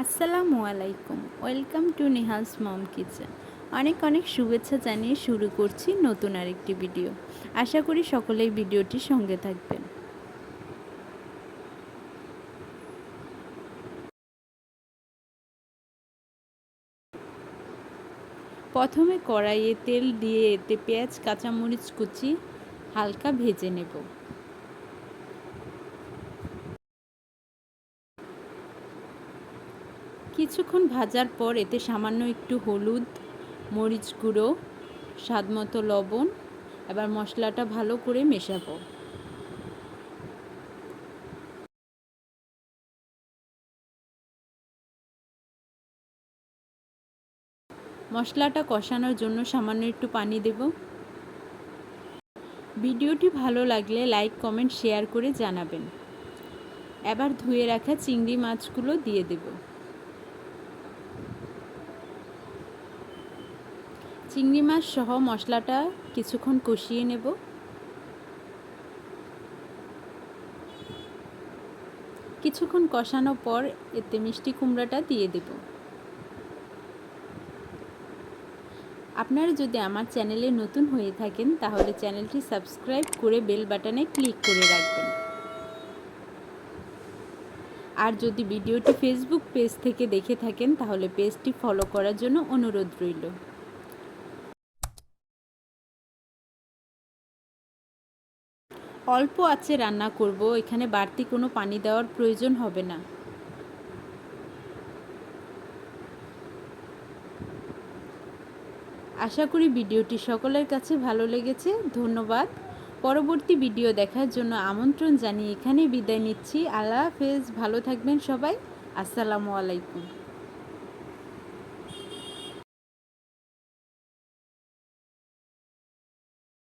আসসালামু আলাইকুম। Welcome to Nehal's mom kitchen. অনেক অনেক শুভেচ্ছা জানিয়ে শুরু করছি নতুন আরেকটি ভিডিও। আশা করি সকলেই ভিডিওটির সঙ্গে থাকবেন। প্রথমে কড়াইয়ে তেল দিয়ে এতে পেঁয়াজ, কাঁচামরিচ কুচি, হালকা ভেজে নেব। কিছুক্ষণ ভাজার পর এতে সামান্য একটু হলুদ, মরিচ গুঁড়ো স্বাদমতো লবণ, এবার মশলাটা ভালো করে মেশাবো। মশলাটা কষানোর জন্য সামান্য একটু পানি দেব। ভিডিওটি ভালো লাগলে লাইক, কমেন্ট, শেয়ার করে জানাবেন। এবার ধুয়ে রাখা চিংড়ি মাছগুলো দিয়ে দেব। চিংড়ি মাছ সহ মশলাটা কিছুক্ষণ কষিয়ে নেব। কিছুক্ষণ কষানোর পর এতে মিষ্টি কুমড়াটা দিয়ে দেব। আপনারা যদি আমার চ্যানেলে নতুন হয়ে থাকেন, তাহলে চ্যানেলটি সাবস্ক্রাইব করে বেল বাটনে ক্লিক করে রাখবেন। আর যদি ভিডিওটি ফেসবুক পেজ থেকে দেখে থাকেন, তাহলে পেজটি ফলো করার জন্য অনুরোধ রইল। অল্প আছে রান্না করব, এখানে বাড়তি কোনো পানি দেওয়ার প্রয়োজন হবে না। আশা করি ভিডিওটি সকলের কাছে ভালো লেগেছে, ধন্যবাদ। পরবর্তী ভিডিও দেখার জন্য আমন্ত্রণ জানিয়ে এখানেই বিদায় নিচ্ছি। আল্লাহ হাফেজ, ভালো থাকবেন সবাই। আসসালামু আলাইকুম।